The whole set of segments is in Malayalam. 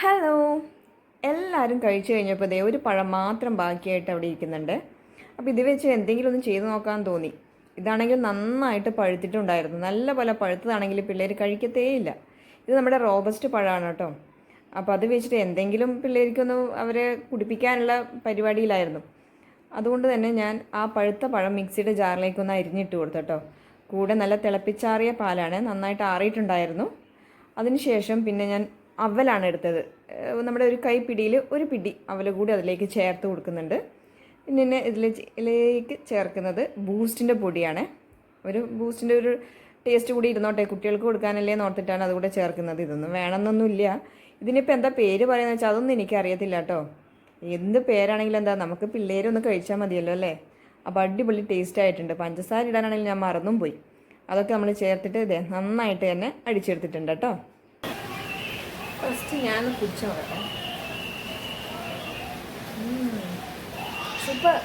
ഹലോ എല്ലാവരും കഴിച്ചു കഴിഞ്ഞപ്പോൾ ദേ ഒരു പഴം മാത്രം ബാക്കിയായിട്ട് അവിടെ ഇരിക്കുന്നുണ്ട്. അപ്പോൾ ഇത് വെച്ച് എന്തെങ്കിലും ഒന്ന് ചെയ്തു നോക്കാൻ തോന്നി. ഇതാണെങ്കിൽ നന്നായിട്ട് പഴുത്തിട്ടുണ്ടായിരുന്നു. നല്ല പോലെ പഴുത്തതാണെങ്കിൽ പിള്ളേർ കഴിക്കത്തേയില്ല ഇത് നമ്മുടെ റോബസ്റ്റ് പഴമാണ് കേട്ടോ. അപ്പോൾ അത് വെച്ചിട്ട് എന്തെങ്കിലും പിള്ളേർക്കൊന്ന് അവരെ കുടിപ്പിക്കാനുള്ള പരിപാടിയിലായിരുന്നു. അതുകൊണ്ട് തന്നെ ഞാൻ ആ പഴുത്ത പഴം മിക്സിയുടെ ജാറിലേക്ക് ഒന്ന് അരിഞ്ഞിട്ട് കൊടുത്തു കേട്ടോ. കൂടെ നല്ല തിളപ്പിച്ചാറിയ പാലാണ് നന്നായിട്ട് ആറിയിട്ടുണ്ടായിരുന്നു. അതിനുശേഷം പിന്നെ ഞാൻ അവലാണ് എടുത്തത്. നമ്മുടെ ഒരു കൈപ്പിടിയിൽ ഒരു പിടി അവൽ കൂടി അതിലേക്ക് ചേർത്ത് കൊടുക്കുന്നുണ്ട്. പിന്നെ ഇതിലേക്ക് ചേർക്കുന്നത് ബൂസ്റ്റിന്റെ പൊടിയാണ്. ഒരു ബൂസ്റ്റിന്റെ ഒരു ടേസ്റ്റ് കൂടി ഇരുന്നോട്ടെ. കുട്ടികൾക്ക് കൊടുക്കാനല്ലേ നോർത്തിട്ടാണ് അതുകൂടെ ചേർക്കുന്നത്. ഇതൊന്നും വേണമെന്നൊന്നുമില്ല ഇതിനിപ്പോൾ എന്താ പേര് പറയുന്നത് വെച്ചാൽ അതൊന്നും എനിക്കറിയത്തില്ല കേട്ടോ. എന്ത് പേരാണെങ്കിലും എന്താ നമുക്ക് പിള്ളേരൊന്ന് കഴിച്ചാൽ മതിയല്ലോ അല്ലേ? അപ്പോൾ അടിപൊളി ടേസ്റ്റ് ആയിട്ടുണ്ട്. പഞ്ചസാര ഇടാനാണെങ്കിൽ ഞാൻ മറന്നും പോയി. അതൊക്കെ നമ്മൾ ചേർത്തിട്ട് ഇതേ നന്നായിട്ട് തന്നെ അടിച്ചെടുത്തിട്ടുണ്ട് കേട്ടോ. ഫസ്റ്റ് ഞാൻ കുടിച്ചു നോക്കട്ടെ സൂപ്പർ.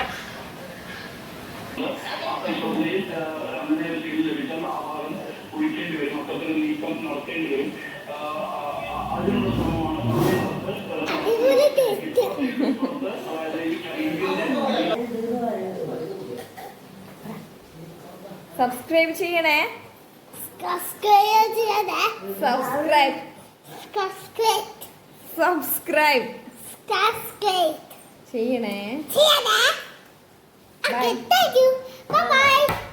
സബ്സ്ക്രൈബ് ചെയ്യണേ. സബ്സ്ക്രൈബ് ചെയ്യണേ. സബ്സ്ക്രൈബ് സബ്സ്ക്രൈബ് സബ്സ്ക്രൈബ് സബ്സ്ക്രൈബ് ചെയ്യണേ ചെയ്യണേ Bye. Okay, thank you. Bye bye.